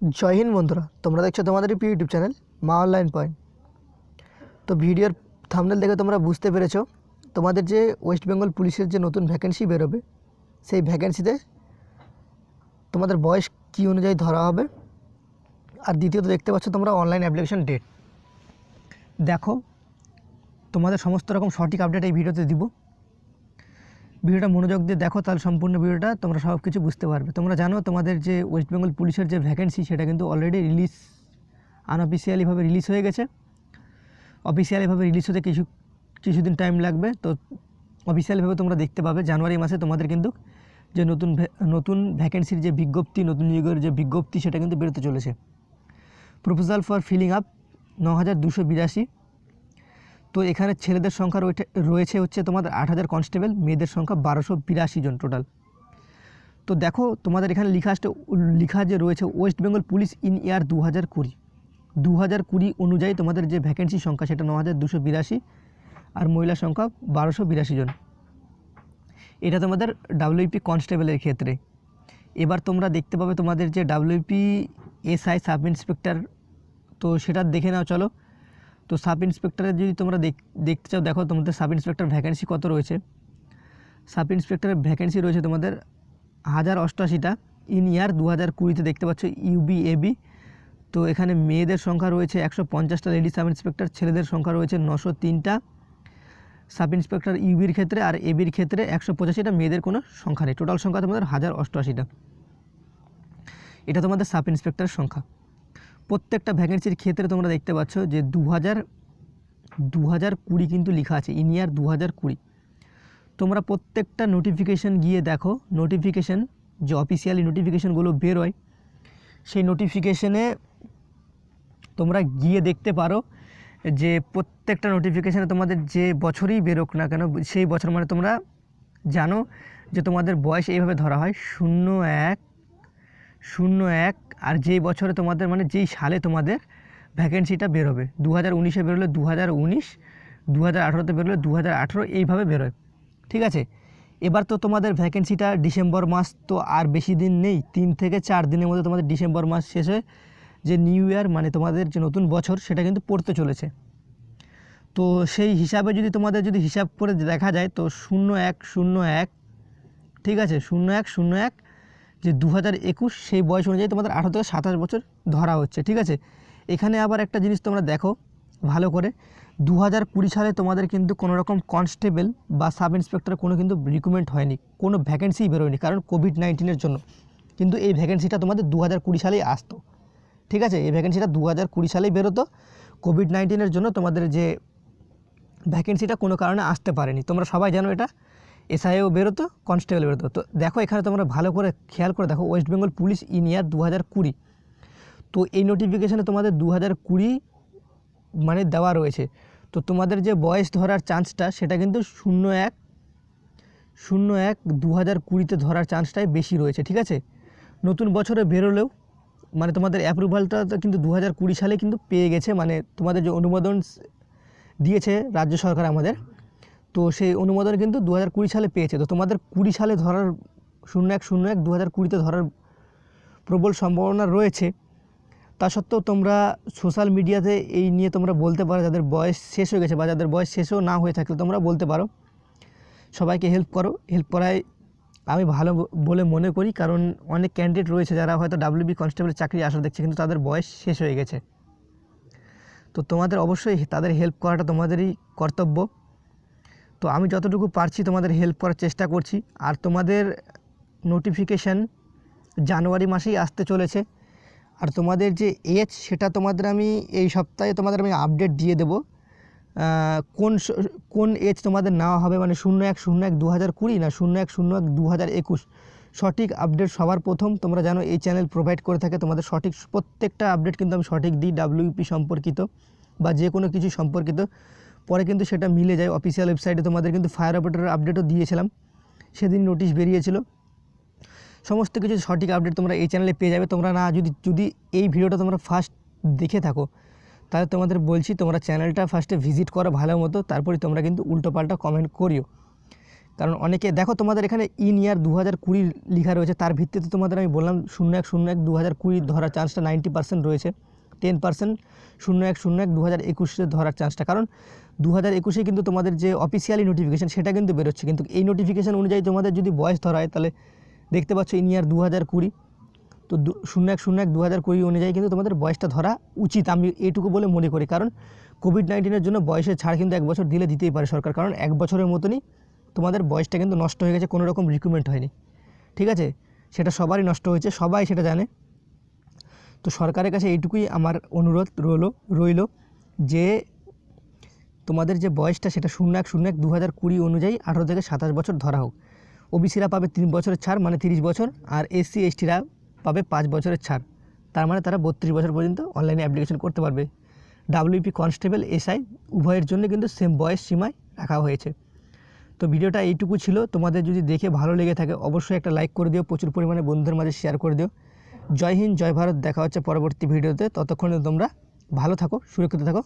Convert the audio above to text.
জয় হিন্দ বন্ধুরা, তোমরা দেখছ তোমাদের YouTube channel Maa online point. তো ভিডিওর থামনেল দেখে তোমরা বুঝতে পেরেছ, তোমাদের যে ওয়েস্ট বেঙ্গল পুলিশের যে নতুন ভ্যাকেন্সি বেরোবে, সেই ভ্যাকেন্সিতে তোমাদের বয়স কী অনুযায়ী ধরা হবে, আর দ্বিতীয়ত দেখতে পাচ্ছ তোমরা অনলাইন অ্যাপ্লিকেশন ডেট দেখো, তোমাদের সমস্ত রকম সঠিক আপডেট এই ভিডিওতে দিব। ভিডিওটা মনোযোগ দিয়ে দেখো, তাহলে সম্পূর্ণ ভিডিওটা তোমরা সব কিছু বুঝতে পারবে। তোমরা জানো, তোমাদের যে ওয়েস্ট বেঙ্গল পুলিশের যে ভ্যাকেন্সি সেটা কিন্তু অলরেডি রিলিজ আনঅফিসিয়ালিভাবে রিলিজ হয়ে গেছে। অফিসিয়ালিভাবে রিলিজ হতে কিছু, কিছুদিন টাইম লাগবে। তো অফিসিয়ালিভাবে তোমরা দেখতে পাবে, জানুয়ারি মাসে তোমাদের কিন্তু যে নতুন নতুন ভ্যাকেন্সির যে বিজ্ঞপ্তি, নতুন নিয়োগের যে বিজ্ঞপ্তি, সেটা কিন্তু বেরোতে চলেছে। প্রপোজাল ফর ফিলিং আপ ন হাজার দুশো বিরাশি। তো এখানে ছেলেদের সংখ্যা রয়েছে হচ্ছে তোমাদের আট হাজার কনস্টেবল মেয়েদের সংখ্যা বারোশো বিরাশি জন টোটাল তো দেখো তোমাদের এখানে লিখা আসছে, লিখা যে রয়েছে West Bengal police in year দু হাজার কুড়ি। দু হাজার কুড়ি অনুযায়ী তোমাদের যে ভ্যাকেন্সি সংখ্যা, সেটা ন হাজার দুশো বিরাশি আর মহিলা সংখ্যা বারোশো বিরাশি জন। এটা তোমাদের ডাব্লিউপি কনস্টেবলের ক্ষেত্রে। এবার তোমরা দেখতে পাবে তোমাদের যে ডাব্লিউপি এসআই সাব ইন্সপেক্টর তো সেটা দেখে নাও, চলো। তো সাব ইন্সপেক্টরের যদি তোমরা দেখতে চাও, দেখো তোমাদের সাব ইন্সপেক্টর ভ্যাকেন্সি কত রয়েছে। সাব ইন্সপেক্টরের ভ্যাকেন্সি রয়েছে তোমাদের হাজার অষ্টআশিটা ইন ইয়ার দু হাজার কুড়িতে দেখতে পাচ্ছ ইউবি এবি তো এখানে মেয়েদের সংখ্যা রয়েছে একশো পঞ্চাশটা লেডি সাব ইন্সপেক্টর, ছেলেদের সংখ্যা রয়েছে নশো তিনটা। সাব ইন্সপেক্টর ইউবির ক্ষেত্রে আর এবির ক্ষেত্রে একশো পঁচাশিটা মেয়েদের কোনো সংখ্যা নেই। টোটাল সংখ্যা তোমাদের হাজার অষ্টআশিটা এটা তোমাদের সাব ইন্সপেক্টরের সংখ্যা। প্রত্যেকটা ভ্যাকেন্সির ক্ষেত্রে তোমরা দেখতে পাচ্ছ যে দু হাজার দু হাজার কুড়ি কিন্তু লেখা আছে ইন ইয়ার দু হাজার কুড়ি। তোমরা প্রত্যেকটা নোটিফিকেশান গিয়ে দেখো নোটিফিকেশান যে অফিসিয়ালি নোটিফিকেশানগুলো বেরোয়, সেই নোটিফিকেশানে তোমরা গিয়ে দেখতে পারো যে প্রত্যেকটা নোটিফিকেশানে তোমাদের যে বছরই বেরোক না কেন, সেই বছর মানে তোমরা জানো যে তোমাদের বয়স এইভাবে ধরা হয়, শূন্য এক শূন্য এক আর যেই বছরে তোমাদের মানে যেই সালে তোমাদের ভ্যাকেন্সিটা বেরোবে দু হাজার উনিশে বেরোলে দু হাজার উনিশ দু হাজার আঠেরোতে বেরোলে দু হাজার আঠেরো, এইভাবে বেরোয়। ঠিক আছে? এবার তো তোমাদের ভ্যাকেন্সিটা ডিসেম্বর মাস তো আর বেশি দিন নেই, তিন থেকে চার দিনের মধ্যে তোমাদের ডিসেম্বর মাস শেষে যে নিউ ইয়ার মানে তোমাদের যে নতুন বছর, সেটা কিন্তু পড়তে চলেছে। তো সেই হিসাবে যদি তোমাদের যদি হিসাব করে দেখা যায়, তো শূন্য এক শূন্য এক, ঠিক আছে? শূন্য এক শূন্য এক যে দু একুশ সেই বয়স অনুযায়ী তোমাদের আঠারো থেকে সাতাশ বছর ধরা হচ্ছে, ঠিক আছে? এখানে আবার একটা জিনিস তোমরা দেখো, ভালো করে। দু হাজার কুড়ি সালে তোমাদের কিন্তু কোনো রকম কনস্টেবল বা সাব ইন্সপেক্টর কোনো কিন্তু রিক্রুটমেন্ট হয়নি, কোনো ভ্যাকেন্সিই বেরোয়নি কারণ কোভিড নাইন্টিনের জন্য। কিন্তু এই ভ্যাকেন্সিটা তোমাদের দু হাজার কুড়ি সালেই আসতো, ঠিক আছে? এই ভ্যাকেন্সিটা দু হাজার কুড়ি সালেই বেরোতো, কোভিড নাইন্টিনের জন্য তোমাদের যে ভ্যাকেন্সিটা কোনো কারণে আসতে পারেনি। তোমরা সবাই জানো এটা? এসআইও বেরোতো কনস্টেবল বেরোতো। তো দেখো এখানে তোমরা ভালো করে খেয়াল করে দেখো West Bengal police in year দু হাজার কুড়ি। তো এই নোটিফিকেশানে তোমাদের দু হাজার কুড়ি মানে দেওয়া রয়েছে। তো তোমাদের যে বয়স ধরার চান্সটা সেটা কিন্তু শূন্য এক শূন্য এক দু হাজার কুড়িতে ধরার চান্সটাই বেশি রয়েছে, ঠিক আছে? নতুন বছরে বেরোলেও মানে তোমাদের অ্যাপ্রুভালটা তো কিন্তু দু হাজার কুড়ি সালে কিন্তু পেয়ে গেছে মানে তোমাদের যে অনুমোদন দিয়েছে রাজ্য সরকার আমাদের। তো সেই অনুমোদন কিন্তু দু হাজার কুড়ি সালে পেয়েছে। তো তোমাদের কুড়ি সালে ধরার শূন্য এক শূন্য এক দু হাজার কুড়িতে ধরার প্রবল সম্ভাবনা রয়েছে। তা সত্ত্বেও তোমরা সোশ্যাল মিডিয়াতে এই নিয়ে তোমরা বলতে পারো, যাদের বয়স শেষ হয়ে গেছে বা যাদের বয়স শেষও না হয়ে থাকলে তোমরা বলতে পারো। সবাইকে হেল্প করো। হেল্প করায় আমি ভালো বলে মনে করি, কারণ অনেক ক্যান্ডিডেট রয়েছে যারা হয়তো ডাব্লিউবি কনস্টেবলের চাকরি আসা দেখছে, কিন্তু তাদের বয়স শেষ হয়ে গেছে। তো তোমাদের অবশ্যই তাদের হেল্প করাটা তোমাদেরই কর্তব্য। তো আমি যতটুকু পারছি তোমাদের হেল্প করার চেষ্টা করছি। আর তোমাদের নোটিফিকেশান জানুয়ারি মাসেই আসতে চলেছে। আর তোমাদের যে এজ সেটা তোমাদের আমি এই সপ্তাহে তোমাদের আমি আপডেট দিয়ে দেবো। কোন কোন এজ তোমাদের নেওয়া হবে? মানে শূন্য এক শূন্য এক দু হাজার কুড়ি না শূন্য এক শূন্য এক দু হাজার একুশ? সঠিক আপডেট সবার প্রথম তোমরা জানো এই চ্যানেল প্রোভাইড করে থাকে। তোমাদের সঠিক প্রত্যেকটা আপডেট কিন্তু আমি সঠিক দিই ডাব্লিউপি সম্পর্কিত বা যে কোনো কিছু সম্পর্কিত। পরে কিন্তু সেটা মিলে যায়। অফিসিয়াল ওয়েবসাইটে তোমাদের কিন্তু ফায়ার অপারেটরের আপডেটও দিয়েছিলাম। সেদিন নোটিশ বেরিয়েছিল। সমস্ত কিছু সঠিক আপডেট তোমরা এই চ্যানেলে পেয়ে যাবে। তোমরা না যদি যদি এই ভিডিওটা তোমরা ফার্স্ট দেখে থাকো, তাহলে তোমাদের বলছি তোমরা চ্যানেলটা ফার্স্টে ভিজিট করো ভালো মতো, তারপরে তোমরা কিন্তু উল্টোপাল্টা কমেন্ট করিও। কারণ অনেকে, দেখো তোমাদের এখানে ইন ইয়ার দু হাজার কুড়ি লেখা রয়েছে, তার ভিত্তিতে তোমাদের আমি বললাম শূন্য এক শূন্য এক দু হাজার কুড়ি ধরার চান্সটা নাইনটি পার্সেন্ট রয়েছে। টেন পার্সেন্ট শূন্য এক শূন্য এক দু হাজার একুশে ধরার চান্সটা কারণ দু হাজার একুশে কিন্তু তোমাদের যে অফিসিয়ালি নোটিফিকেশান সেটা কিন্তু বেরোচ্ছে। কিন্তু এই নোটিফিকেশান অনুযায়ী তোমাদের যদি বয়স ধরা হয়, তাহলে দেখতে পাচ্ছ ইন ইয়ার দু হাজার কুড়ি। তো শূন্য এক শূন্য এক দু হাজার কুড়ি অনুযায়ী কিন্তু তোমাদের বয়সটা ধরা উচিত। আমি এইটুকু বলে মনে করি, কারণ কোভিড নাইন্টিনের জন্য বয়সের ছাড় কিন্তু এক বছর দিলে দিতেই পারে সরকার, কারণ এক বছরের মতনই তোমাদের বয়সটা কিন্তু নষ্ট হয়ে গেছে, কোনো রকম রিক্রুটমেন্ট হয়নি। ঠিক আছে? সেটা সবারই নষ্ট হয়েছে, সবাই সেটা জানে। তো সরকারের কাছে এইটুকুই আমার অনুরোধ রইল, রইল যে তোমাদের যে বয়সটা সেটা শূন্য এক শূন্য এক দু হাজার কুড়ি অনুযায়ী আঠারো থেকে সাতাশ বছর ধরা হোক। ওবিসিরা পাবে তিন বছরের ছাড় মানে তিরিশ বছর, আর এসসি এসটিরা পাবে পাঁচ বছরের ছাড়। তার মানে তারা বত্রিশ বছর পর্যন্ত অনলাইনে অ্যাপ্লিকেশন করতে পারবে। ডাব্লিউপি কনস্টেবল এসআই উভয়ের জন্য কিন্তু সেম বয়স সীমায় রাখা হয়েছে। তো ভিডিওটা এইটুকু ছিল। তোমাদের যদি দেখে ভালো লেগে থাকে, অবশ্যই একটা লাইক করে দিও, প্রচুর পরিমাণে বন্ধুদের মাঝে শেয়ার করে দিও। জয় হিন্দ, জয় ভারত, দেখা হচ্ছে পরবর্তী ভিডিওতে। ততক্ষণে তোমরা ভালো থাকো, সুরক্ষিত থাকো।